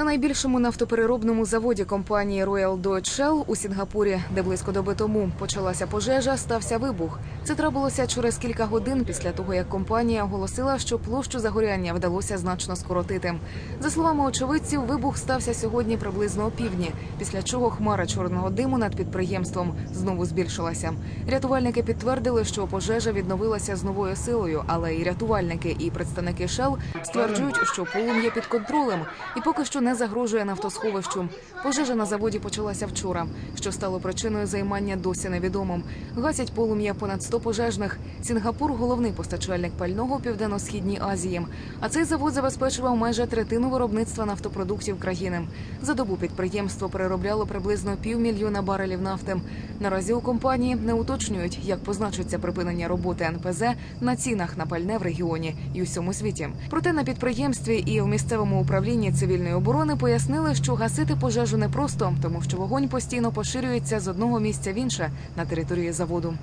На найбільшому нафтопереробному заводі компанії Royal Dutch Shell у Сінгапурі, де близько доби тому почалася пожежа, стався вибух. Це трапилося через кілька годин після того, як компанія оголосила, що площу загоряння вдалося значно скоротити. За словами очевидців, вибух стався сьогодні приблизно о півдні, після чого хмара чорного диму над підприємством знову збільшилася. Рятувальники підтвердили, що пожежа відновилася з новою силою, але і рятувальники, і представники Shell стверджують, що полум'я під контролем і поки що не загрожує нафтосховищу. Пожежа на заводі почалася вчора. Що стало причиною займання досі невідомим. Гасять полум'я понад 100 пожежних. Сінгапур головний постачальник пального у південно-східній Азії. А цей завод забезпечував майже третину виробництва нафтопродуктів країни. За добу підприємство переробляло приблизно півмільйона барелів нафти. Наразі у компанії не уточнюють, як позначиться припинення роботи НПЗ на цінах на пальне в регіоні і усьому світі. Проте на підприємстві і в місцевому управлінні цивільної оборони пояснили, що гасити пожежу непросто, тому що вогонь постійно поширюється з одного місця в інше на території заводу.